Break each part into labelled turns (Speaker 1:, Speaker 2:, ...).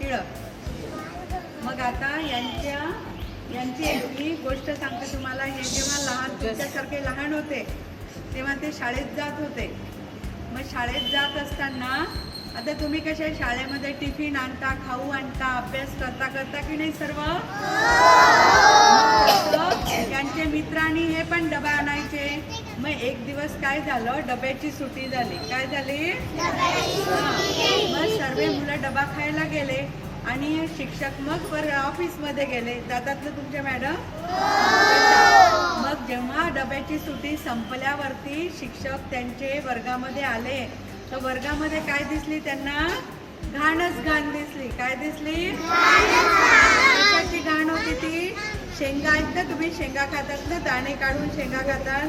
Speaker 1: टिळक. मग आता यांच्या यांची एक मी गोष्ट सांगते तुम्हाला. हे जेव्हा लहान तुमच्यासारखे लहान होते तेव्हा ते शाळेत जात होते. मग शाळेत जात असताना आता तुम्ही कसे शाळेमध्ये टिफिन आणता खाऊ आणता अभ्यास करता करता की नाही सर्व? तसं त्यांचे मित्रांनी हे पण डबा आणायचे. मग एक दिवस काय झालं? डब्याची सुट्टी झाली. काय झाली? मग सर्व मुलं डबा खायला गेले आणि शिक्षक मग पर ऑफिसमध्ये गेले. जातात ना तुमच्या मॅडम? मग जेव्हा डब्याची सुट्टी संपल्यावरती शिक्षक त्यांचे वर्गामध्ये आले. तर वर्गामध्ये काय दिसली त्यांना? घाणच घाण दिसली. काय दिसली? शेंगा आहेत ना तुम्ही शेंगा खातात ना दाणे काढून शेंगा खातात.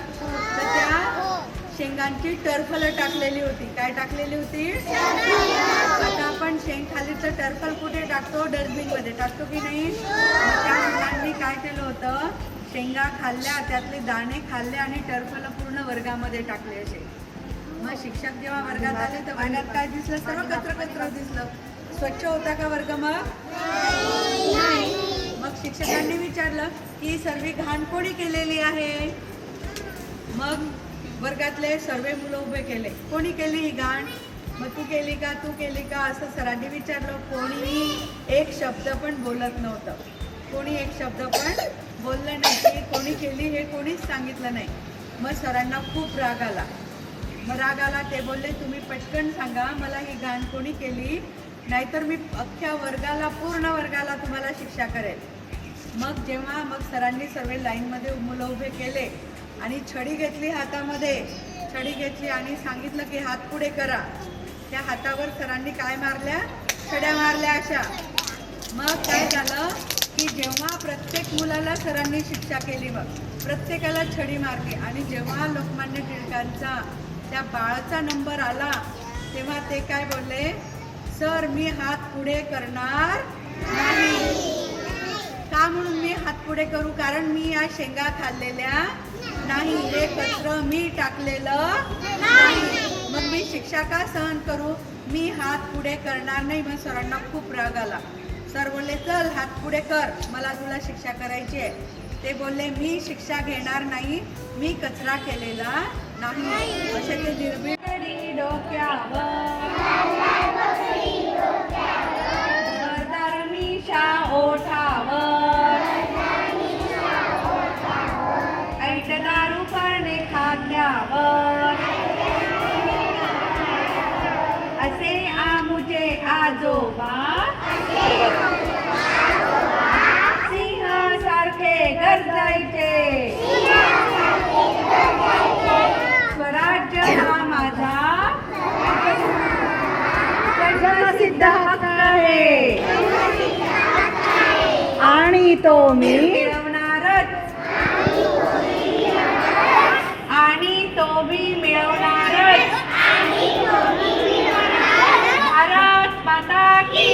Speaker 1: तर त्या शेंगांची टरफलं टाकलेली होती. काय टाकलेली होती? आता आपण शेंग खाली टर्फल टरफल कुठे टाकतो? डस्टबिनमध्ये टाकतो की नाही? त्या मुलांनी काय केलं होतं? शेंगा खाल्ल्या त्यातले दाणे खाल्ले आणि टर्फल पूर्ण वर्गामध्ये टाकले असे. मग शिक्षक जेव्हा वर्गात आले तर वर्गात काय दिसलं? सर्व कचरा कचरा दिसलं. स्वच्छ होता का वर्ग मग? नाही. मग शिक्षकांनी विचारलं की सर्व घाण कोणी केलेली आहे? मग वर्गातले सर्व मुलं उभे केले. कोणी केली ही घाण? मग तू केली का तू केली का? असं सरांनी विचारलं. कोणी एक शब्द पण बोलत नव्हतं. कोणी एक शब्द पण बोललं नाही की कोणी केली हे कोणीच सांगितलं नाही. मग सरांना खूप राग आला. मग राग आला ते बोलले तुम्ही पटकन सांगा मला ही घाण कोणी केली? नाहीतर मी अख्ख्या वर्गाला पूर्ण वर्गाला तुम्हाला शिक्षा करेल. मग जेव्हा मग सरांनी सर्व लाईनमध्ये मुलं उभे केले आणि छडी घेतली हातामध्ये छडी घेतली आणि सांगितलं की हात पुढे करा. त्या हातावर सरांनी काय मारल्या? छड्या मारल्या अशा. मग काय झालं की जेव्हा प्रत्येक मुलाला सरांनी शिक्षा केली मग प्रत्येकाला छडी मारली आणि जेव्हा लोकमान्य टिळकांचा त्या बाळाचा नंबर आला तेव्हा ते काय बोलले? सर मी हात पुढे करणार नाही. का म्हणून मी हात पुढे करू? कारण मी या शेंगा खाल्लेल्या नाही. हे कचरं मी टाकलेलं नाही. मग मी शिक्षा का सहन करू? मी हात पुढे करणार नाही. मग सरांना खूप राग आला. सर बोलले चल हात पुढे कर. मला तुला शिक्षा करायची आहे. ते बोलले मी शिक्षा घेणार नाही. मी कचरा केलेला नाही. असे ते निर्भीड डोक्यावर सिंहासारखे गरजायचे. स्वराज्य हा माझा सिद्ध हक्क आहे. आणि तो मी मिळवणारच. आणि तो मी मिळवणारच. भारत माता की